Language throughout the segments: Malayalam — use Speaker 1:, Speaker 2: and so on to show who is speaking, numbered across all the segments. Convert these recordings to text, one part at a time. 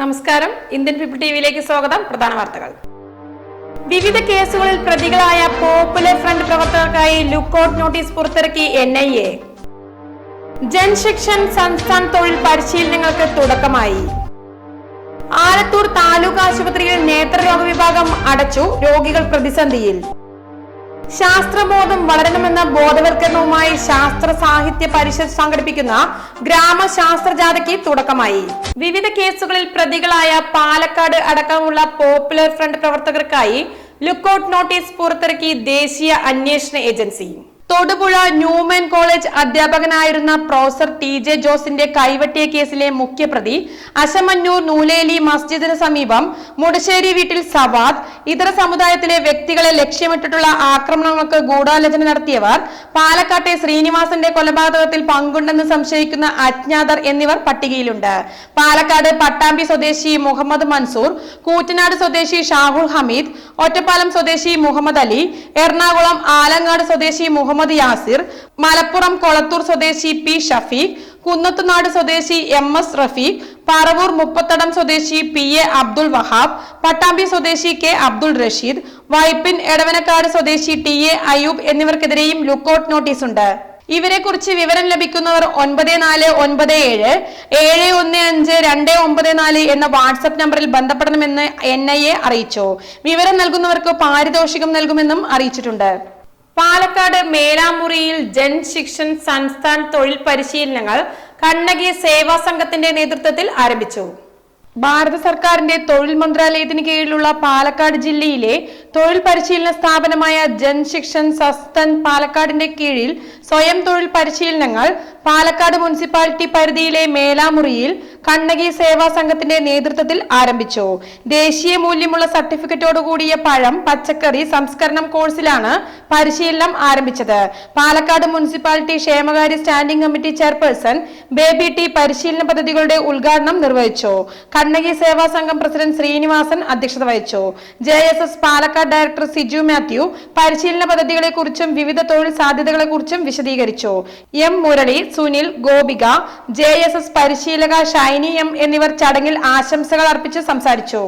Speaker 1: നമസ്കാരം. ഇന്ത്യൻ പീപ്പിൾ ടിവിയിലേക്ക് സ്വാഗതം. പ്രധാന വാർത്തകൾ. വിവിധ കേസുകളിൽ പ്രതികളായ പോപ്പുലർ ഫ്രണ്ട് പ്രവർത്തകർക്കായി ലുക്കൌട്ട് നോട്ടീസ് പുറത്തിറക്കി എൻ ഐ എ. ജൻശിക്ഷൻ സംസ്ഥാന തൊഴിൽ പരിശീലനങ്ങൾക്ക് തുടക്കമായി. ആലത്തൂർ താലൂക്ക് ആശുപത്രിയിൽ നേത്രരോഗ വിഭാഗം അടച്ചു രോഗികൾ പ്രതിസന്ധിയിൽ. ശാസ്ത്രബോധം വളരണമെന്ന ബോധവൽക്കരണവുമായി ശാസ്ത്ര സാഹിത്യ പരിഷത്ത് സംഘടിപ്പിക്കുന്ന ഗ്രാമശാസ്ത്രജാഥയ്ക്ക് തുടക്കമായി. വിവിധ കേസുകളിൽ പ്രതികളായ പാലക്കാട് അടക്കമുള്ള പോപ്പുലർ ഫ്രണ്ട് പ്രവർത്തകർക്കായി ലുക്കൌട്ട് നോട്ടീസ് പുറത്തിറക്കി ദേശീയ അന്വേഷണ ഏജൻസി. തൊടുപുഴ ന്യൂമാൻ കോളേജ് അധ്യാപകനായിരുന്ന പ്രൊഫസർ ടി ജെ ജോസിന്റെ കൈവെട്ടിയ കേസിലെ മുഖ്യപ്രതി അശമന്നൂർ നൂലേലി മസ്ജിദിന് സമീപം മുടശ്ശേരി വീട്ടിൽ സവാദ് ഇതര സമുദായത്തിലെ വ്യക്തികളെ ലക്ഷ്യമിട്ടിട്ടുള്ള ആക്രമണങ്ങൾക്ക് ഗൂഢാലോചന നടത്തിയവർ പാലക്കാട്ടെ ശ്രീനിവാസന്റെ കൊലപാതകത്തിൽ പങ്കുണ്ടെന്ന് സംശയിക്കുന്ന അജ്ഞാതർ എന്നിവർ പട്ടികയിലുണ്ട്. പാലക്കാട് പട്ടാമ്പി സ്വദേശി മുഹമ്മദ് മൻസൂർ കൂറ്റനാട് സ്വദേശി ഷാഹുൽ ഹമീദ് ഒറ്റപ്പാലം സ്വദേശി മുഹമ്മദ് അലി എറണാകുളം ആലങ്ങാട് സ്വദേശി മുഹമ്മദ് യാസിർ മലപ്പുറം കൊളത്തൂർ സ്വദേശി പി ഷഫീഖ് കുന്നത്തുനാട് സ്വദേശി എം എസ് റഫീഖ് പറവൂർ മുപ്പത്തടം സ്വദേശി പി എ അബ്ദുൾ വഹാബ് പട്ടാമ്പി സ്വദേശി കെ അബ്ദുൾ റഷീദ് വൈപ്പിൻ എടവനക്കാട് സ്വദേശി ടി എ അയൂബ് എന്നിവർക്കെതിരെയും ലുക്കൌട്ട് നോട്ടീസുണ്ട് ഇവരെ കുറിച്ച് വിവരം ലഭിക്കുന്നവർ ഒൻപത് നാല് ഒൻപത് ഏഴ് ഏഴ് ഒന്ന് അഞ്ച് രണ്ട് ഒമ്പത് നാല് എന്ന വാട്സപ്പ് നമ്പറിൽ ബന്ധപ്പെടണമെന്ന് എൻ ഐ എ അറിയിച്ചു. വിവരം നൽകുന്നവർക്ക് പാരിതോഷികം നൽകുമെന്നും അറിയിച്ചിട്ടുണ്ട്. പാലക്കാട് മേലാമുറിയിൽ ജൻ ശിക്ഷൻ സംസ്ഥാന തൊഴിൽ പരിശീലനങ്ങൾ കണ്ണകി സേവാ സംഘത്തിന്റെ നേതൃത്വത്തിൽ ആരംഭിച്ചു. ഭാരത സർക്കാരിന്റെ തൊഴിൽ മന്ത്രാലയത്തിന് കീഴിലുള്ള പാലക്കാട് ജില്ലയിലെ തൊഴിൽ പരിശീലന സ്ഥാപനമായ ജൻ ശിക്ഷൻ സസ്തൻ പാലക്കാടിന്റെ കീഴിൽ സ്വയം തൊഴിൽ പരിശീലനങ്ങൾ പാലക്കാട് മുനിസിപ്പാലിറ്റി പരിധിയിലെ മേലാമുറിയിൽ കണ്ണകി സേവാ സംഘത്തിന്റെ നേതൃത്വത്തിൽ ആരംഭിച്ചു. ദേശീയ മൂല്യമുള്ള സർട്ടിഫിക്കറ്റോട് കൂടിയ പഴം പച്ചക്കറി സംസ്കരണം കോഴ്സിലാണ് പരിശീലനം ആരംഭിച്ചത്. പാലക്കാട് മുനിസിപ്പാലിറ്റി ക്ഷേമകാര്യ standing committee chairperson Baby T പരിശീലന പദ്ധതികളുടെ ഉദ്ഘാടനം നിർവഹിച്ചു. കണ്ണകി സേവാ സംഘം പ്രസിഡന്റ് ശ്രീനിവാസൻ അധ്യക്ഷത വഹിച്ചു. J S S Palakkad director Siju Mathew പരിശീലന പദ്ധതികളെ കുറിച്ചും വിവിധ തൊഴിൽ സാധ്യതകളെ കുറിച്ചും വിശദീകരിച്ചു. M Murali Sunil Gopika J S S പരിശീലക ഷൈനി എം എന്നിവർ ചടങ്ങിൽ ആശംസകൾ അർപ്പിച്ച് സംസാരിച്ചു.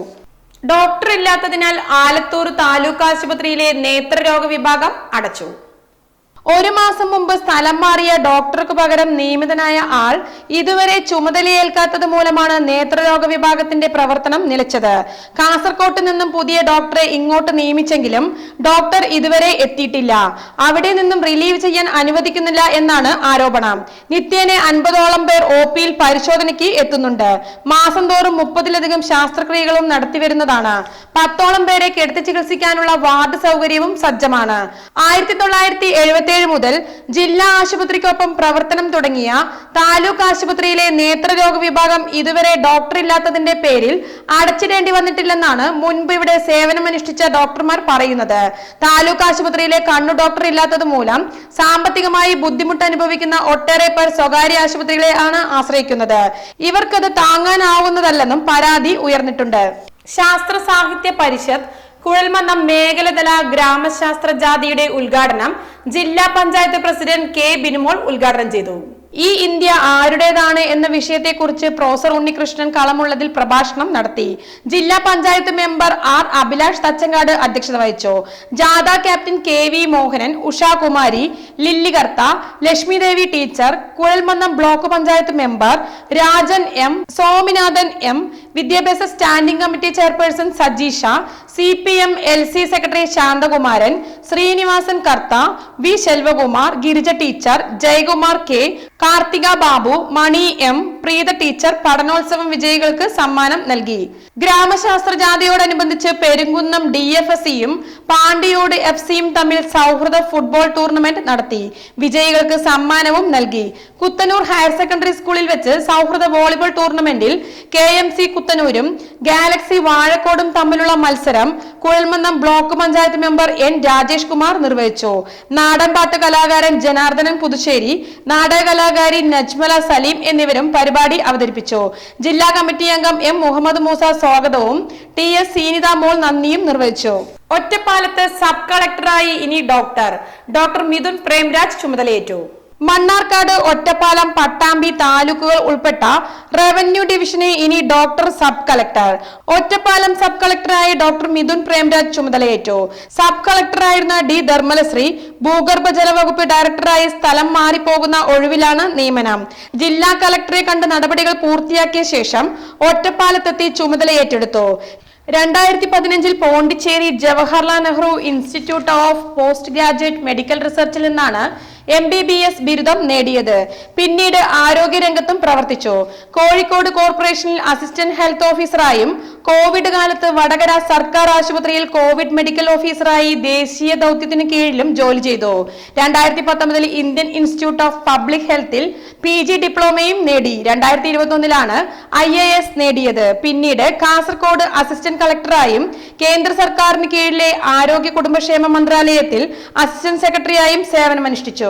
Speaker 1: ഡോക്ടർ ഇല്ലാത്തതിനാൽ ആലത്തൂർ താലൂക്ക് ആശുപത്രിയിലെ നേത്രരോഗ വിഭാഗം അടച്ചു. ഒരു മാസം മുമ്പ് സ്ഥലം മാറിയ ഡോക്ടർക്ക് പകരം നിയമിതനായ ആൾ ഇതുവരെ ചുമതലയേൽക്കാത്തത് മൂലമാണ് നേത്രരോഗ വിഭാഗത്തിന്റെ പ്രവർത്തനം നിലച്ചത്. കാസർകോട്ട് നിന്നും പുതിയ ഡോക്ടറെ ഇങ്ങോട്ട് നിയമിച്ചെങ്കിലും ഡോക്ടർ ഇതുവരെ എത്തിയിട്ടില്ല. അവിടെ നിന്നും റിലീവ് ചെയ്യാൻ അനുവദിക്കുന്നില്ല എന്നാണ് ആരോപണം. നിത്യേന അൻപതോളം പേർ ഒ പിയിൽ പരിശോധനയ്ക്ക് എത്തുന്നുണ്ട്. മാസം തോറും മുപ്പതിലധികം ശാസ്ത്രക്രിയകളും നടത്തിവരുന്നതാണ്. പത്തോളം പേരെ കെടുത്തി ചികിത്സിക്കാനുള്ള വാർഡ് സൗകര്യവും സജ്ജമാണ്. ആയിരത്തി തൊള്ളായിരത്തി എഴുപത്തിയേഴ് മുതൽ ജില്ലാ ആശുപത്രിക്കൊപ്പം പ്രവർത്തനം തുടങ്ങിയ താലൂക്ക് ആശുപത്രിയിലെ നേത്രരോഗ വിഭാഗം ഇതുവരെ ഡോക്ടർ ഇല്ലാത്തതിന്റെ പേരിൽ അടച്ചിടേണ്ടി വന്നിട്ടില്ലെന്നാണ് മുൻപ് ഇവിടെ സേവനമനുഷ്ഠിച്ച ഡോക്ടർമാർ പറയുന്നത്. താലൂക്ക് ആശുപത്രിയിലെ കണ്ണു ഡോക്ടർ ഇല്ലാത്തത് മൂലം സാമ്പത്തികമായി ബുദ്ധിമുട്ട് അനുഭവിക്കുന്ന ഒട്ടേറെ പേർ സ്വകാര്യ ആശുപത്രികളെ ആണ് ആശ്രയിക്കുന്നത്. ഇവർക്കത് താങ്ങാനാവുന്നതല്ലെന്നും പരാതി ഉയർന്നിട്ടുണ്ട്. ശാസ്ത്ര സാഹിത്യ പരിഷത്ത് കുഴൽമന്നം മേഖലതല ഗ്രാമശാസ്ത്ര ജാതിയുടെ ഉദ്ഘാടനം ജില്ലാ പഞ്ചായത്ത് പ്രസിഡന്റ് കെ ബിനുമോൾ ഉദ്ഘാടനം ചെയ്തു. ഈ ഇന്ത്യ ആരുടേതാണ് എന്ന വിഷയത്തെക്കുറിച്ച് പ്രൊഫസർ ഉണ്ണികൃഷ്ണൻ കളമുള്ളതിൽ പ്രഭാഷണം നടത്തി. ജില്ലാ പഞ്ചായത്ത് മെമ്പർ ആർ അഭിലാഷ് തച്ചങ്കാട് അധ്യക്ഷത വഹിച്ചു. ജാഥ captain K V Mohanan Ushakumari Lillykartha Lakshmidevi teacher Kuzhalmannam block panchayat member Rajan M Sominathan M വിദ്യാഭ്യാസ standing committee chairperson Sajeesha C P M L C secretary Santhakumaran Srinivasan Kartha V Selvakumar Girija teacher Jayakumar K Karthika Babu Mani M Preetha teacher പഠനോത്സവം വിജയികൾക്ക് സമ്മാനം നൽകി. ഗ്രാമശാസ്ത്ര ജാഥയോടനുബന്ധിച്ച് പെരുങ്കുന്നം ഡി എഫ് എസ് സിയും പാണ്ടിയോട് എഫ് സിയും തമ്മിൽ സൗഹൃദ ഫുട്ബോൾ ടൂർണമെന്റ് നടത്തി. വിജയികൾക്ക് സമ്മാനവും നൽകി. കുത്തനൂർ ഹയർ സെക്കൻഡറി സ്കൂളിൽ വെച്ച് സൗഹൃദ വോളിബോൾ ടൂർണമെന്റിൽ കെ എം സി കുത്തനൂരും ഗാലക്സി വാഴക്കോടും തമ്മിലുള്ള മത്സരം Kuzhalmannam block panchayat member N Rajesh Kumar നിർവഹിച്ചു. നാടൻപാട്ട് കലാകാരൻ ജനാർദ്ദനൻ പുതുശ്ശേരി നാടക കലാകാരി നജ്മല സലീം എന്നിവരും പരിപാടി അവതരിപ്പിച്ചു. ജില്ലാ കമ്മിറ്റി അംഗം എം മുഹമ്മദ് മൂസ സ്വാഗതവും ടി എസ് സീനിത മോൾ നന്ദിയും നിർവഹിച്ചു. ഒറ്റപ്പാലത്ത് സബ് കളക്ടറായി ഇനി ഡോക്ടർ. ഡോക്ടർ മിഥുൻ പ്രേംരാജ് ചുമതലയേറ്റു. മണ്ണാർക്കാട് ഒറ്റപ്പാലം പട്ടാമ്പി താലൂക്കുകൾ ഉൾപ്പെട്ട റവന്യൂ ഡിവിഷന് ഇനി doctor sub collector. Ottapalam sub കളക്ടറായി doctor Mithun Premraj ചുമതലയേറ്റു. സബ് കളക്ടറായിരുന്ന ഡി ധർമ്മലശ്രീ ഭൂഗർഭജല വകുപ്പ് ഡയറക്ടറായി സ്ഥലം മാറിപ്പോകുന്ന ഒഴിവിലാണ് നിയമനം. ജില്ലാ കളക്ടറെ കണ്ട് നടപടികൾ പൂർത്തിയാക്കിയ ശേഷം ഒറ്റപ്പാലത്തെത്തി ചുമതല ഏറ്റെടുത്തു രണ്ടായിരത്തി പതിനഞ്ചിൽ Pondicherry Jawaharlal Nehru institute of post graduate medical റിസർച്ചിൽ നിന്നാണ് എം ബി ബി എസ് ബിരുദം നേടിയത്. പിന്നീട് ആരോഗ്യരംഗത്തും പ്രവർത്തിച്ചു. കോഴിക്കോട് കോർപ്പറേഷനിൽ അസിസ്റ്റന്റ് ഹെൽത്ത് ഓഫീസറായും കോവിഡ് കാലത്ത് വടകര സർക്കാർ ആശുപത്രിയിൽ കോവിഡ് മെഡിക്കൽ ഓഫീസറായി ദേശീയ ദൗത്യത്തിന് കീഴിലും ജോലി ചെയ്തു. രണ്ടായിരത്തി പത്തൊമ്പതിൽ ഇന്ത്യൻ ഇൻസ്റ്റിറ്റ്യൂട്ട് ഓഫ് പബ്ലിക് ഹെൽത്തിൽ പി ജി ഡിപ്ലോമയും നേടി. രണ്ടായിരത്തി ഇരുപത്തി ഒന്നിലാണ് ഐ എ എസ് നേടിയത്. പിന്നീട് കാസർകോട് അസിസ്റ്റന്റ് കളക്ടറായും കേന്ദ്ര സർക്കാരിന് കീഴിലെ ആരോഗ്യ കുടുംബക്ഷേമ മന്ത്രാലയത്തിൽ അസിസ്റ്റന്റ് സെക്രട്ടറിയായും സേവനമനുഷ്ഠിച്ചു.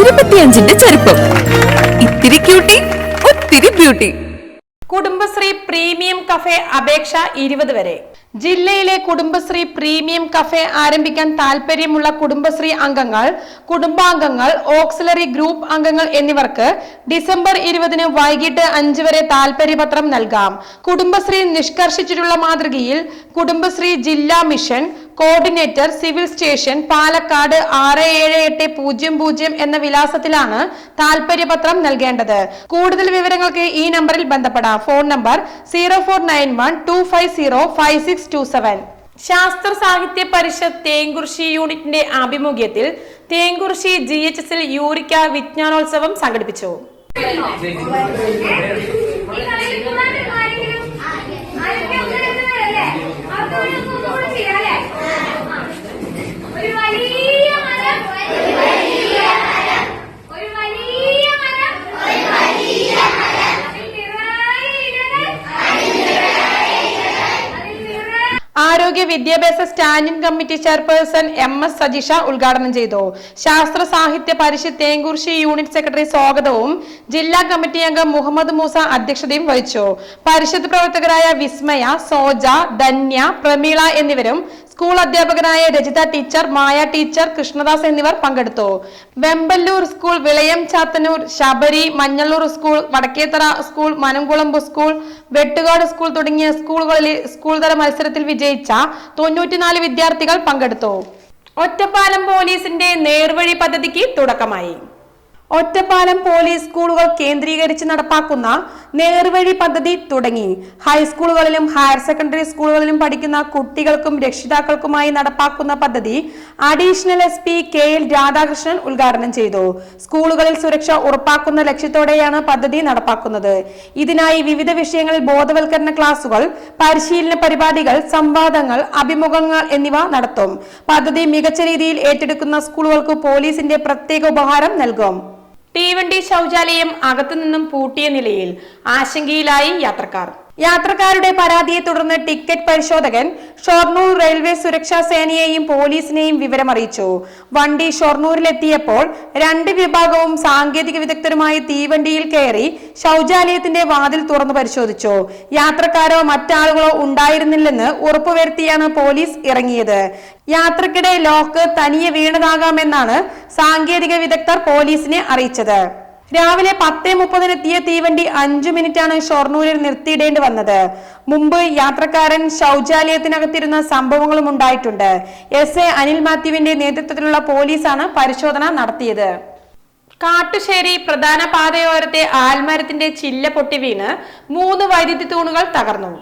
Speaker 2: ഇരുപത്തിയഞ്ചിന്റെ ചെറുപ്പം ഇത്തിരി ക്യൂട്ടി ഒത്തിരി ബ്യൂട്ടി
Speaker 1: കുടുംബശ്രീ പ്രീമിയം കഫേ അപേക്ഷ ഇരുപത് വരെ. ജില്ലയിലെ കുടുംബശ്രീ പ്രീമിയം കഫേ ആരംഭിക്കാൻ താല്പര്യമുള്ള കുടുംബശ്രീ അംഗങ്ങൾ കുടുംബാംഗങ്ങൾ ഓക്സിലറി ഗ്രൂപ്പ് അംഗങ്ങൾ എന്നിവർക്ക് ഡിസംബർ ഇരുപതിന് വൈകിട്ട് അഞ്ച് വരെ താല്പര്യപത്രം നൽകാം. കുടുംബശ്രീ നിഷ്കർഷിച്ചിട്ടുള്ള മാതൃകയിൽ കുടുംബശ്രീ ജില്ലാ mission coordinator civil station Palakkad ആറ് ഏഴ് എട്ട് പൂജ്യം പൂജ്യം എന്ന വിലാസത്തിലാണ് താല്പര്യപത്രം നൽകേണ്ടത്. കൂടുതൽ വിവരങ്ങൾക്ക് ഈ നമ്പറിൽ ബന്ധപ്പെടാം. Phone number zero four nine one two five zero five six two seven. Sasthra Sahithya Parishad Thenkurissi യൂണിറ്റിന്റെ ആഭിമുഖ്യത്തിൽ തേങ്കുറിശി ജി എച്ച് എസിൽ യൂറിക്ക വിജ്ഞാനോത്സവം സംഘടിപ്പിച്ചു. ആരോഗ്യ വിദ്യാഭ്യാസ standing committee chairperson M S Sajisha ഉദ്ഘാടനം ചെയ്തു. ശാസ്ത്ര സാഹിത്യ പരിഷത്ത് തേങ്കുർശി യൂണിറ്റ് സെക്രട്ടറി സ്വാഗതവും ജില്ലാ കമ്മിറ്റി അംഗം മുഹമ്മദ് മൂസ അധ്യക്ഷതയും വഹിച്ചു. പരിഷത്ത് പ്രവർത്തകരായ വിസ്മയ സോജ ധന്യ പ്രമീള എന്നിവരും സ്കൂൾ അധ്യാപകനായ രജിത ടീച്ചർ മായ ടീച്ചർ കൃഷ്ണദാസ് എന്നിവർ പങ്കെടുത്തു. Vemballur school Vilayam Chathannur Sabari Manjalloor school Vadakkethara school Manamkulamb school Vettukad school തുടങ്ങിയ സ്കൂളുകളിലെ സ്കൂൾ തല മത്സരത്തിൽ വിജയിച്ച തൊണ്ണൂറ്റിനാല് വിദ്യാർത്ഥികൾ പങ്കെടുത്തു. ഒറ്റപ്പാലം പോലീസിന്റെ നേർവഴി പദ്ധതിക്ക് തുടക്കമായി. ഒറ്റപ്പാലം പോലീസ് സ്കൂളുകൾ കേന്ദ്രീകരിച്ച് നടപ്പാക്കുന്ന നേർവഴി പദ്ധതി തുടങ്ങി. ഹൈസ്കൂളുകളിലും ഹയർ സെക്കൻഡറി സ്കൂളുകളിലും പഠിക്കുന്ന കുട്ടികൾക്കും രക്ഷിതാക്കൾക്കുമായി നടപ്പാക്കുന്ന പദ്ധതി additional S P K L Radhakrishnan ഉദ്ഘാടനം ചെയ്തു. സ്കൂളുകളിൽ സുരക്ഷ ഉറപ്പാക്കുന്ന ലക്ഷ്യത്തോടെയാണ് പദ്ധതി നടപ്പാക്കുന്നത്. ഇതിനായി വിവിധ വിഷയങ്ങളിൽ ബോധവൽക്കരണ ക്ലാസുകൾ പരിശീലന പരിപാടികൾ സംവാദങ്ങൾ അഭിമുഖങ്ങൾ എന്നിവ നടത്തും. പദ്ധതി മികച്ച രീതിയിൽ ഏറ്റെടുക്കുന്ന സ്കൂളുകൾക്ക് പോലീസിന്റെ പ്രത്യേക ഉപഹാരം നൽകും. തീവണ്ടി ശൗചാലയം അകത്തുനിന്നും പൂട്ടിയ നിലയിൽ ആശങ്കയിലായി യാത്രക്കാർ. യാത്രക്കാരുടെ പരാതിയെ തുടർന്ന് ടിക്കറ്റ് പരിശോധകൻ ഷൊർണൂർ റെയിൽവേ സുരക്ഷാ സേനയെയും പോലീസിനെയും വിവരമറിയിച്ചു. വണ്ടി ഷൊർണൂരിലെത്തിയപ്പോൾ രണ്ട് വിഭാഗവും സാങ്കേതിക വിദഗ്ധരുമായി തീവണ്ടിയിൽ കയറി ശൗചാലയത്തിന്റെ വാതിൽ തുറന്നു പരിശോധിച്ചു. യാത്രക്കാരോ മറ്റാളുകളോ ഉണ്ടായിരുന്നില്ലെന്ന് ഉറപ്പുവരുത്തിയാണ് പോലീസ് ഇറങ്ങിയത്. യാത്രക്കിടെ ലോക്ക് തനിയെ വീണതാകാമെന്നാണ് സാങ്കേതിക വിദഗ്ധർ പോലീസിനെ അറിയിച്ചത്. രാവിലെ പത്തേ മുപ്പതിനെത്തിയ തീവണ്ടി അഞ്ചു മിനിറ്റാണ് ഷൊർണൂരിൽ നിർത്തിയിടേണ്ടി വന്നത്. മുമ്പ് യാത്രക്കാരൻ ശൗചാലയത്തിനകത്തിരുന്ന സംഭവങ്ങളും ഉണ്ടായിട്ടുണ്ട്. എസ് എ അനിൽ മാത്യുവിന്റെ നേതൃത്വത്തിലുള്ള പോലീസാണ് പരിശോധന നടത്തിയത്. കാട്ടുശ്ശേരി പ്രധാന പാതയോരത്തെ ആൽമരത്തിന്റെ ചില്ല പൊട്ടി വീണ് മൂന്ന് വൈദ്യുതി തൂണുകൾ തകർന്നു.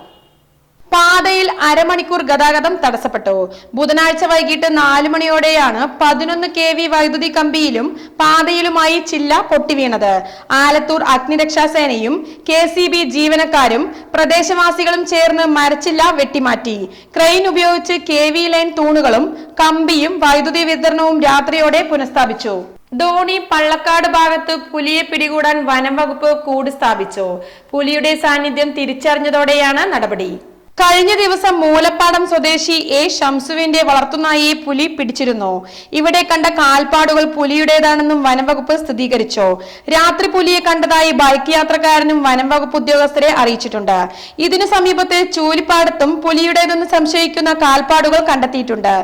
Speaker 1: പാതയിൽ അരമണിക്കൂർ ഗതാഗതം തടസ്സപ്പെട്ടു. ബുധനാഴ്ച വൈകിട്ട് നാലു മണിയോടെയാണ് പതിനൊന്ന് കെ വി വൈദ്യുതി കമ്പിയിലും പാതയിലുമായി ചില്ല പൊട്ടിവീണത്. ആലത്തൂർ അഗ്നിരക്ഷാസേനയും കെ സി ബി ജീവനക്കാരും പ്രദേശവാസികളും ചേർന്ന് മരച്ചില്ല വെട്ടിമാറ്റി. ക്രെയിൻ ഉപയോഗിച്ച് കെ വി ലൈൻ തൂണുകളും കമ്പിയും വൈദ്യുതി വിതരണവും രാത്രിയോടെ പുനഃസ്ഥാപിച്ചു. ധോണി പള്ളക്കാട് ഭാഗത്ത് പുലിയെ പിടികൂടാൻ വനം വകുപ്പ് കൂട് സ്ഥാപിച്ചു. പുലിയുടെ സാന്നിധ്യം തിരിച്ചറിഞ്ഞതോടെയാണ് നടപടി. കഴിഞ്ഞ ദിവസം മൂലപ്പാടം സ്വദേശി എ ഷംസുവിന്റെ വളർത്തുനായിയെ പുലി പിടിച്ചിരുന്നു. ഇവിടെ കണ്ട കാൽപ്പാടുകൾ പുലിയുടേതാണെന്നും വനംവകുപ്പ് സ്ഥിരീകരിച്ചു. രാത്രി പുലിയെ കണ്ടതായി ബൈക്ക് യാത്രക്കാരനും വനംവകുപ്പ് ഉദ്യോഗസ്ഥരെ അറിയിച്ചിട്ടുണ്ട്. ഇതിനു സമീപത്തെ ചൂലിപ്പാടത്തും പുലിയുടേതെന്ന് സംശയിക്കുന്ന കാൽപ്പാടുകൾ കണ്ടെത്തിയിട്ടുണ്ട്.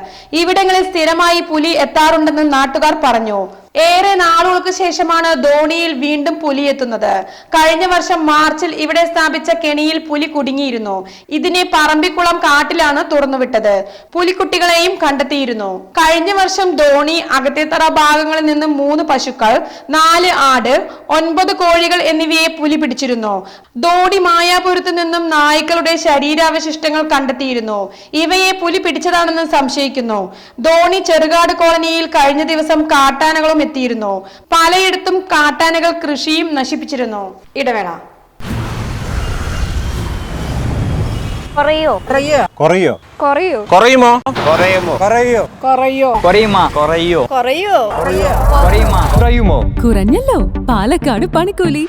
Speaker 1: ഇവിടങ്ങളിൽ സ്ഥിരമായി പുലി എത്താറുണ്ടെന്ന് നാട്ടുകാർ പറഞ്ഞു. ഏറെ നാളുകൾക്ക് ശേഷമാണ് ധോണിയിൽ വീണ്ടും പുലി എത്തുന്നത് കഴിഞ്ഞ വർഷം മാർച്ചിൽ ഇവിടെ സ്ഥാപിച്ച കെണിയിൽ പുലി കുടുങ്ങിയിരുന്നു. ഇതിനെ പറമ്പിക്കുളം കാട്ടിലാണ് തുറന്നുവിട്ടത്. പുലിക്കുട്ടികളെയും കണ്ടെത്തിയിരുന്നു. കഴിഞ്ഞ വർഷം ധോണി അകത്തേത്തറ ഭാഗങ്ങളിൽ നിന്ന് മൂന്ന് പശുക്കൾ നാല് ആട് ഒൻപത് കോഴികൾ എന്നിവയെ പുലി പിടിച്ചിരുന്നു. ധോണി മായാപുരത്ത് നിന്നും നായ്ക്കളുടെ ശരീരാവശിഷ്ടങ്ങൾ കണ്ടെത്തിയിരുന്നു. ഇവയെ പുലി പിടിച്ചതാണെന്ന് സംശയിക്കുന്നു. ധോണി ചെറുകാട് കോളനിയിൽ കഴിഞ്ഞ ദിവസം കാട്ടാനകളും എത്തിയിരുന്നു പലയിടത്തും കാട്ടാനകൾ കൃഷിയും നശിപ്പിച്ചിരുന്നു. ഇടവേള.
Speaker 3: കുറയോ?
Speaker 4: കുറയോ?
Speaker 3: കുറയോ?
Speaker 4: കുറയുമോ?
Speaker 3: കുറയോ?
Speaker 4: കുറയുമോ?
Speaker 5: കുറഞ്ഞല്ലോ. പാലക്കാട് പണിക്കൂലി.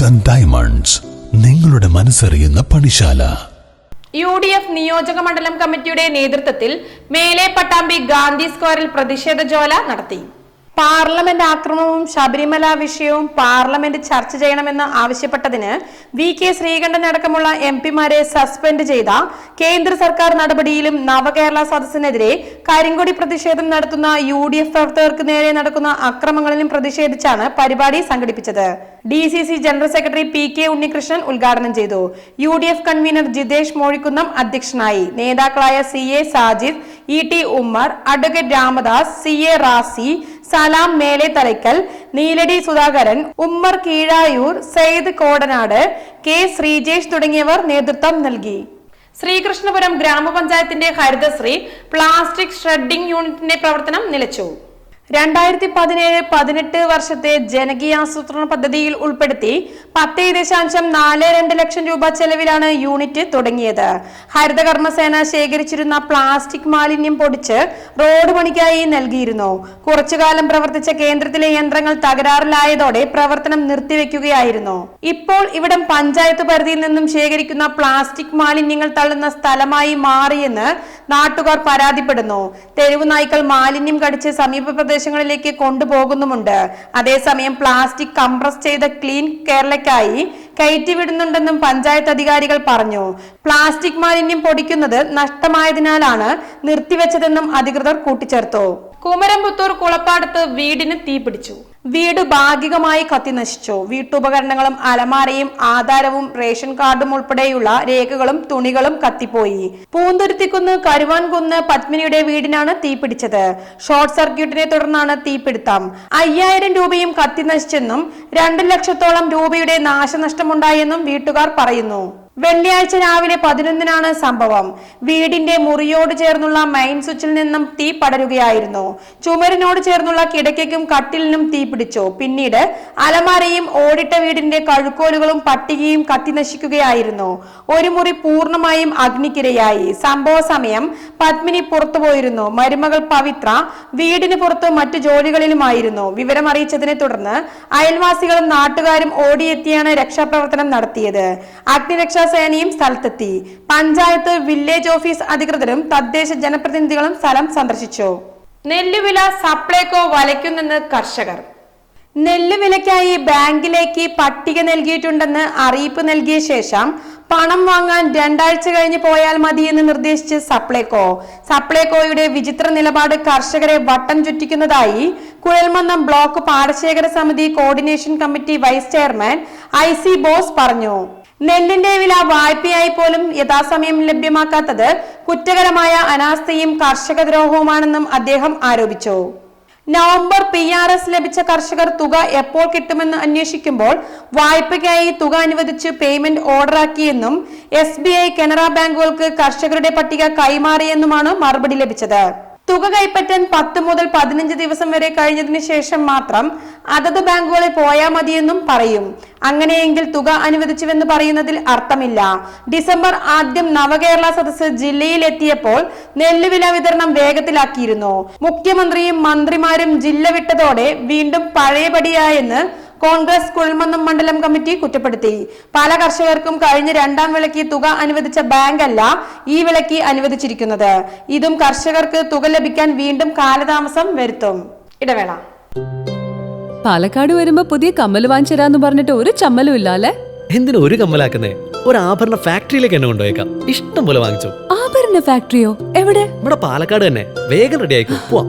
Speaker 6: ഗോൾഡ് ആൻഡ് ഡയമണ്ട്സ് നിങ്ങളുടെ മനസ്സറിയുന്ന പണിശാല.
Speaker 1: യു ഡി എഫ് നിയോജക മണ്ഡലം കമ്മിറ്റിയുടെ നേതൃത്വത്തിൽ മേലെ പട്ടാമ്പി ഗാന്ധി സ്ക്വയറിൽ പ്രതിഷേധ ജ്വാല നടത്തി. പാർലമെന്റ് ആക്രമണവും ശബരിമല വിഷയവും പാർലമെന്റ് ചർച്ച ചെയ്യണമെന്ന് ആവശ്യപ്പെട്ടതിന് വി കെ ശ്രീകണ്ഠൻ അടക്കമുള്ള എം പിമാരെ സസ്പെൻഡ് ചെയ്ത കേന്ദ്ര സർക്കാർ നടപടിയിലും നവകേരള സദസ്സിനെതിരെ കരിങ്കൊടി പ്രതിഷേധം നടത്തുന്ന യു ഡി എഫ് പ്രവർത്തകർക്ക് നേരെ നടക്കുന്ന അക്രമങ്ങളിലും പ്രതിഷേധിച്ചാണ് പരിപാടി സംഘടിപ്പിച്ചത്. D C C general secretary P K Unnikrishnan ഉദ്ഘാടനം ചെയ്തു. U D F convener Jithesh Mozhikkunnam അധ്യക്ഷനായി. നേതാക്കളായ C A Sajid E T Ummer advocate Ramadas C A Razi Salam Mele Thalakkal Neeladi Sudhakaran Ummer Keezhayur Saeed Kodanad K Sreejesh തുടങ്ങിയവർ നേതൃത്വം നൽകി. ശ്രീകൃഷ്ണപുരം ഗ്രാമപഞ്ചായത്തിന്റെ ഹരിതശ്രീ പ്ലാസ്റ്റിക് ഷ്രെഡിംഗ് യൂണിറ്റിന്റെ പ്രവർത്തനം നിലച്ചു. രണ്ടായിരത്തി പതിനേഴ് പതിനെട്ട് വർഷത്തെ ജനകീയാസൂത്രണ പദ്ധതിയിൽ ഉൾപ്പെടുത്തി പത്ത് ദശാംശം നാല് രണ്ട് ലക്ഷം രൂപ ചെലവിലാണ് യൂണിറ്റ് തുടങ്ങിയത്. ഹരിതകർമ്മസേന ശേഖരിച്ചിരുന്ന പ്ലാസ്റ്റിക് മാലിന്യം പൊടിച്ച് റോഡ് പണിക്കായി നൽകിയിരുന്നു. കുറച്ചുകാലം പ്രവർത്തിച്ച കേന്ദ്രത്തിലെ യന്ത്രങ്ങൾ തകരാറിലായതോടെ പ്രവർത്തനം നിർത്തിവെക്കുകയായിരുന്നു. ഇപ്പോൾ ഇവിടം പഞ്ചായത്ത് പരിധിയിൽ നിന്നും ശേഖരിക്കുന്ന പ്ലാസ്റ്റിക് മാലിന്യങ്ങൾ തള്ളുന്ന സ്ഥലമായി മാറിയെന്ന് നാട്ടുകാർ പരാതിപ്പെടുന്നു. തെരുവു നായ്ക്കൾ മാലിന്യം കടിച്ച് സമീപ പ്രദേശങ്ങളിലേക്ക് കൊണ്ടുപോകുന്നുമുണ്ട്. അതേസമയം പ്ലാസ്റ്റിക് കംപ്രസ് ചെയ്ത ക്ലീൻ കേരളയ്ക്കായി കയറ്റിവിടുന്നുണ്ടെന്നും പഞ്ചായത്ത് അധികാരികൾ പറഞ്ഞു. പ്ലാസ്റ്റിക് മാലിന്യം പൊടിക്കുന്നത് നഷ്ടമായതിനാലാണ് നിർത്തിവെച്ചതെന്നും അധികൃതർ കൂട്ടിച്ചേർത്തു. കുമരംപുത്തൂർ കുളപ്പാടത്ത് വീടിന് തീപിടിച്ചു. വീട് ഭാഗികമായി കത്തിനശിച്ചു വീട്ടുപകരണങ്ങളും അലമാരയും ആധാരവും റേഷൻ കാർഡും ഉൾപ്പെടെയുള്ള രേഖകളും തുണികളും കത്തിപ്പോയി. പൂന്തുരുത്തിക്കുന്ന് കരുവാൻകുന്ന് പത്മിനിയുടെ വീടിനാണ് തീപിടിച്ചത് ഷോർട്ട് സർക്യൂട്ടിനെ തുടർന്നാണ് തീപിടുത്തം അയ്യായിരം രൂപയും കത്തിനശിച്ചെന്നും രണ്ടു ലക്ഷത്തോളം രൂപയുടെ നാശനഷ്ടമുണ്ടായെന്നും വീട്ടുകാർ പറയുന്നു. വെള്ളിയാഴ്ച രാവിലെ പതിനൊന്നിനാണ് സംഭവം. വീടിന്റെ മുറിയോട് ചേർന്നുള്ള മെയിൻ സ്വിച്ചിൽ നിന്നും തീ പടരുകയായിരുന്നു. ചുമരിനോട് ചേർന്നുള്ള കിടക്കയ്ക്കും കട്ടിലിനും തീ പിടിച്ചു. പിന്നീട് അലമാരയും ഓടിട്ട വീടിന്റെ കഴുക്കോലുകളും പട്ടികയും കത്തി നശിക്കുകയായിരുന്നു. ഒരു മുറി പൂർണമായും അഗ്നിക്കിരയായി. സംഭവ സമയം പത്മിനി പുറത്തുപോയിരുന്നു മരുമകൾ പവിത്ര വീടിന് പുറത്ത് മറ്റു ജോലികളിലുമായിരുന്നു. വിവരം അറിയിച്ചതിനെ തുടർന്ന് അയൽവാസികളും നാട്ടുകാരും ഓടിയെത്തിയാണ് രക്ഷാപ്രവർത്തനം നടത്തിയത്. അഗ്നിരക്ഷാ സേനയും സ്ഥലത്തെത്തി. പഞ്ചായത്ത് വില്ലേജ് ഓഫീസ് അധികൃതരും തദ്ദേശ ജനപ്രതിനിധികളും സ്ഥലം സന്ദർശിച്ചു. നെല്ലുവില സപ്ലൈകോ വലയ്ക്കുന്നെന്ന് കർഷകർ. നെല്ല് വിലയ്ക്കായി ബാങ്കിലേക്ക് പട്ടിക നൽകിയിട്ടുണ്ടെന്ന് അറിയിപ്പ് നൽകിയ ശേഷം പണം വാങ്ങാൻ രണ്ടാഴ്ച കഴിഞ്ഞ് പോയാൽ മതിയെന്ന് നിർദ്ദേശിച്ച് സപ്ലൈകോ. സപ്ലൈകോയുടെ വിചിത്ര നിലപാട് കർഷകരെ വട്ടം ചുറ്റിക്കുന്നതായി കുഴൽമന്നം ബ്ലോക്ക് പാടശേഖര സമിതി coordination committee vice chairman I Bose പറഞ്ഞു. നെല്ലിന്റെ വില വായ്പയായി പോലും യഥാസമയം ലഭ്യമാക്കാത്തത് കുറ്റകരമായ അനാസ്ഥയും കർഷക ദ്രോഹവുമാണെന്നും അദ്ദേഹം ആരോപിച്ചു. നവംബർ പി ആർ എസ് ലഭിച്ച കർഷകർ തുക എപ്പോൾ കിട്ടുമെന്ന് അന്വേഷിക്കുമ്പോൾ വായ്പയ്ക്കായി തുക അനുവദിച്ച് പേയ്മെന്റ് ഓർഡറാക്കിയെന്നും എസ് ബി ഐ കനറ ബാങ്കുകൾക്ക് കർഷകരുടെ പട്ടിക കൈമാറിയെന്നുമാണ് മറുപടി ലഭിച്ചത്. തുക കൈപ്പറ്റാൻ പത്ത് മുതൽ പതിനഞ്ച് ദിവസം വരെ കഴിഞ്ഞതിന് ശേഷം മാത്രം അതത് ബാങ്കുകളിൽ പോയാൽ മതിയെന്നും പറയും. അങ്ങനെയെങ്കിൽ തുക അനുവദിച്ചുവെന്ന് പറയുന്നതിൽ അർത്ഥമില്ല. ഡിസംബർ ആദ്യം നവകേരള സദസ്സ് ജില്ലയിൽ എത്തിയപ്പോൾ നെല്ലുവില വിതരണം വേഗത്തിലാക്കിയിരുന്നു. മുഖ്യമന്ത്രിയും മന്ത്രിമാരും ജില്ല വിട്ടതോടെ വീണ്ടും പഴയപടിയായെന്ന് കോൺഗ്രസ് കുഴൽമന്നം മണ്ഡലം കമ്മിറ്റി കുറ്റപ്പെടുത്തി. പല കർഷകർക്കും കഴിഞ്ഞ രണ്ടാം വിളയ്ക്ക് തുക അനുവദിച്ച ബാങ്ക് അല്ല ഈ വിളയ്ക്ക് അനുവദിച്ചിരിക്കുന്നത്. ഇതും കർഷകർക്ക് തുക ലഭിക്കാൻ വീണ്ടും കാലതാമസം വരുത്തും. ഇടവേള.
Speaker 5: പാലക്കാട് വരുമ്പോ പുതിയ കമ്മൽ വാങ്ങിച്ചരാന്ന് പറഞ്ഞിട്ട് ഒരു ചമ്മലും ഇല്ല അല്ലേ
Speaker 7: എന്തിനു ഒരു കമ്മലാക്കുന്നേ? ഒരു ആഭരണ ഫാക്ടറിയിലേക്ക് എന്നെ കൊണ്ടുപോയേക്കാം. ഇഷ്ടം പോലെ വാങ്ങിച്ചു.
Speaker 5: ആഭരണ ഫാക്ടറിയോ? എവിടെ?
Speaker 7: ഇവിടെ പാലക്കാട് തന്നെ. വേഗം റെഡി ആയിക്കോ. പോവാം.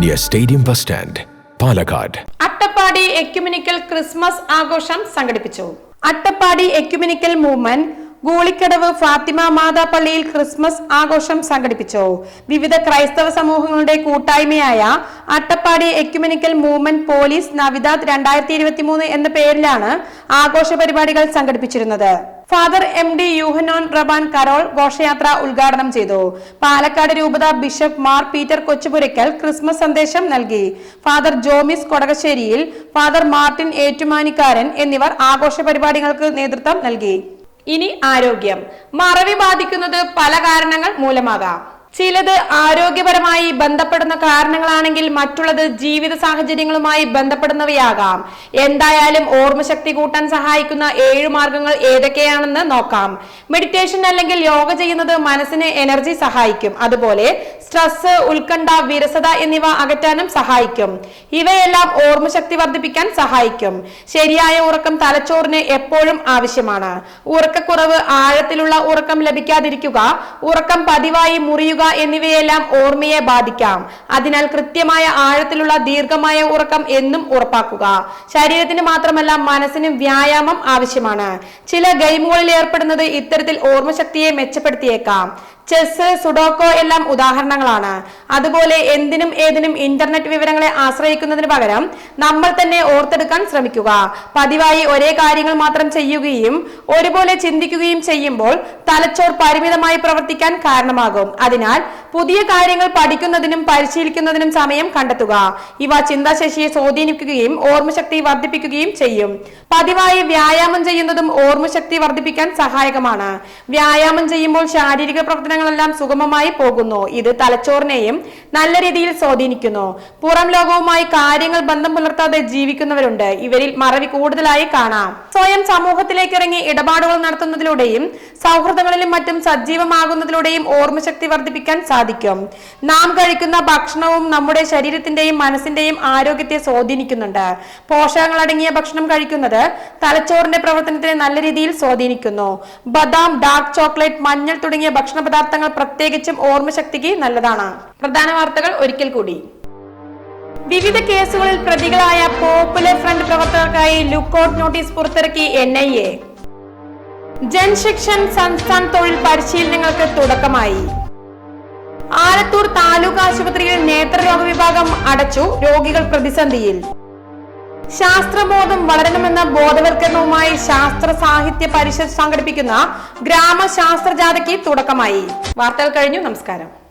Speaker 8: near Stadium Bus Stand, Palakkad
Speaker 1: Attappadi ecumenical Christmas ആഘോഷം സംഘടിപ്പിച്ചു. അട്ടപ്പാടി എക്യുമിനിക്കൽ മൂവ്മെന്റ് ഗൂളിക്കടവ് ഫാത്തിമ മാതാ പള്ളിയിൽ ക്രിസ്മസ് ആഘോഷം സംഘടിപ്പിച്ചു. വിവിധ ക്രൈസ്തവ സമൂഹങ്ങളുടെ കൂട്ടായ്മയായ അട്ടപ്പാടി എക്യുമിനിക്കൽ മൂവ്മെന്റ് പോലീസ് നവിദാദ് രണ്ടായിരത്തി എന്ന പേരിലാണ് ആഘോഷ പരിപാടികൾ സംഘടിപ്പിച്ചിരുന്നത്. Father M D Yuhanon Rabban carol ഘോഷയാത്ര ഉദ്ഘാടനം ചെയ്തു. പാലക്കാട് രൂപത bishop Mar Peter Kochupurackal Christmas സന്ദേശം നൽകി. Father Jomis Kodakasseriyil father Martin Ettumanikkaran എന്നിവർ ആഘോഷ പരിപാടികൾക്ക് നേതൃത്വം നൽകി. ഇനി ആരോഗ്യം. മറവി ബാധിക്കുന്നത് പല കാരണങ്ങൾ മൂലമാകാം. ചിലത് ആരോഗ്യപരമായി ബന്ധപ്പെടുന്ന കാരണങ്ങളാണെങ്കിൽ മറ്റുള്ളത് ജീവിത സാഹചര്യങ്ങളുമായി ബന്ധപ്പെടുന്നവയാകാം. എന്തായാലും ഓർമ്മശക്തി കൂട്ടാൻ സഹായിക്കുന്ന ഏഴു മാർഗങ്ങൾ ഏതൊക്കെയാണെന്ന് നോക്കാം. മെഡിറ്റേഷൻ അല്ലെങ്കിൽ യോഗ ചെയ്യുന്നത് മനസ്സിന് എനർജി സഹായിക്കും. അതുപോലെ സ്ട്രെസ് ഉത്കണ്ഠ വിരസത എന്നിവ അകറ്റാനും സഹായിക്കും. ഇവയെല്ലാം ഓർമ്മശക്തി വർദ്ധിപ്പിക്കാൻ സഹായിക്കും. ശരിയായ ഉറക്കം തലച്ചോറിന് എപ്പോഴും ആവശ്യമാണ്. ഉറക്കക്കുറവ് ആഴത്തിലുള്ള ഉറക്കം ലഭിക്കാതിരിക്കുക ഉറക്കം പതിവായി മുറിയുക എന്നിവയെല്ലാം ഓർമ്മയെ ബാധിക്കാം. അതിനാൽ കൃത്യമായ ആഴത്തിലുള്ള ദീർഘമായ ഉറക്കം എന്നും ഉറപ്പാക്കുക. ശരീരത്തിന് മാത്രമല്ല മനസ്സിനും വ്യായാമം ആവശ്യമാണ്. ചില ഗെയിമുകളിൽ ഏർപ്പെടുന്നത് ഇത്തരത്തിൽ ഓർമ്മശക്തിയെ മെച്ചപ്പെടുത്തിയേക്കാം. ചെസ് സുഡോക്കോ എല്ലാം ഉദാഹരണങ്ങളാണ്. അതുപോലെ എന്തിനും ഏതിനും ഇന്റർനെറ്റ് വിവരങ്ങളെ ആശ്രയിക്കുന്നതിന് പകരം നമ്മൾ തന്നെ ഓർത്തെടുക്കാൻ ശ്രമിക്കുക. പതിവായി ഒരേ കാര്യങ്ങൾ മാത്രം ചെയ്യുകയും ഒരുപോലെ ചിന്തിക്കുകയും ചെയ്യുമ്പോൾ തലച്ചോർ പരിമിതമായി പ്രവർത്തിക്കാൻ കാരണമാകും. അതിനാൽ പുതിയ കാര്യങ്ങൾ പഠിക്കുന്നതിനും പരിശീലിക്കുന്നതിനും സമയം കണ്ടെത്തുക. ഇവ ചിന്താശേഷിയെ സ്വാധീനിക്കുകയും ഓർമ്മശക്തി വർദ്ധിപ്പിക്കുകയും ചെയ്യും. പതിവായി വ്യായാമം ചെയ്യുന്നതും ഓർമ്മശക്തി വർദ്ധിപ്പിക്കാൻ സഹായകമാണ്. വ്യായാമം ചെയ്യുമ്പോൾ ശാരീരിക പ്രവർത്തനങ്ങളെല്ലാം സുഗമമായി പോകുന്നു. ഇത് തലച്ചോറിനെയും നല്ല രീതിയിൽ സ്വാധീനിക്കുന്നു. പുറം ലോകവുമായി കാര്യങ്ങൾ ബന്ധം പുലർത്താതെ ജീവിക്കുന്നവരുണ്ട്. ഇവരിൽ മറവി കൂടുതലായി കാണാം. സ്വയം സമൂഹത്തിലേക്ക് ഇറങ്ങി ഇടപാടുകൾ നടത്തുന്നതിലൂടെയും സൗഹൃദങ്ങളിലും മറ്റും സജീവമാകുന്നതിലൂടെയും ഓർമ്മശക്തി വർദ്ധിപ്പിക്കാൻ സാധിക്കും. നാം കഴിക്കുന്ന ഭക്ഷണവും നമ്മുടെ ശരീരത്തിന്റെയും മനസ്സിന്റെയും ആരോഗ്യത്തെ സ്വാധീനിക്കുന്നുണ്ട്. പോഷകങ്ങൾ അടങ്ങിയ ഭക്ഷണം കഴിക്കുന്നത് തലച്ചോറിന്റെ പ്രവർത്തനത്തെ നല്ല രീതിയിൽ സ്വാധീനിക്കുന്നു. ബദാം ഡാർക്ക് ചോക്ലേറ്റ് മഞ്ഞൾ തുടങ്ങിയ ഭക്ഷണ പദാർത്ഥങ്ങൾ പ്രത്യേകിച്ചും ഓർമ്മശക്തിക്ക് നല്ലതാണ്. പ്രധാന വാർത്തകൾ ഒരിക്കൽ കൂടി. വിവിധ കേസുകളിൽ പ്രതികളായ പോപ്പുലർ ഫ്രണ്ട് പ്രവർത്തകർക്കായി ലുക്കൌട്ട് നോട്ടീസ് പുറത്തിറക്കി എൻ ഐ എ. ജൻശിക്ഷൻ സംസ്ഥാന തൊഴിൽ പരിശീലനങ്ങൾക്ക് തുടക്കമായി. ആലത്തൂർ താലൂക്ക് ആശുപത്രിയിൽ നേത്രരോഗ വിഭാഗം അടച്ചു രോഗികൾ പ്രതിസന്ധിയിൽ. ശാസ്ത്രബോധം വളരണമെന്ന ബോധവൽക്കരണവുമായി ശാസ്ത്ര സാഹിത്യ പരിഷത്ത് സംഘടിപ്പിക്കുന്ന ഗ്രാമ ശാസ്ത്രജാഥയ്ക്ക് തുടക്കമായി. വാർത്തകൾ കഴിഞ്ഞു. നമസ്കാരം.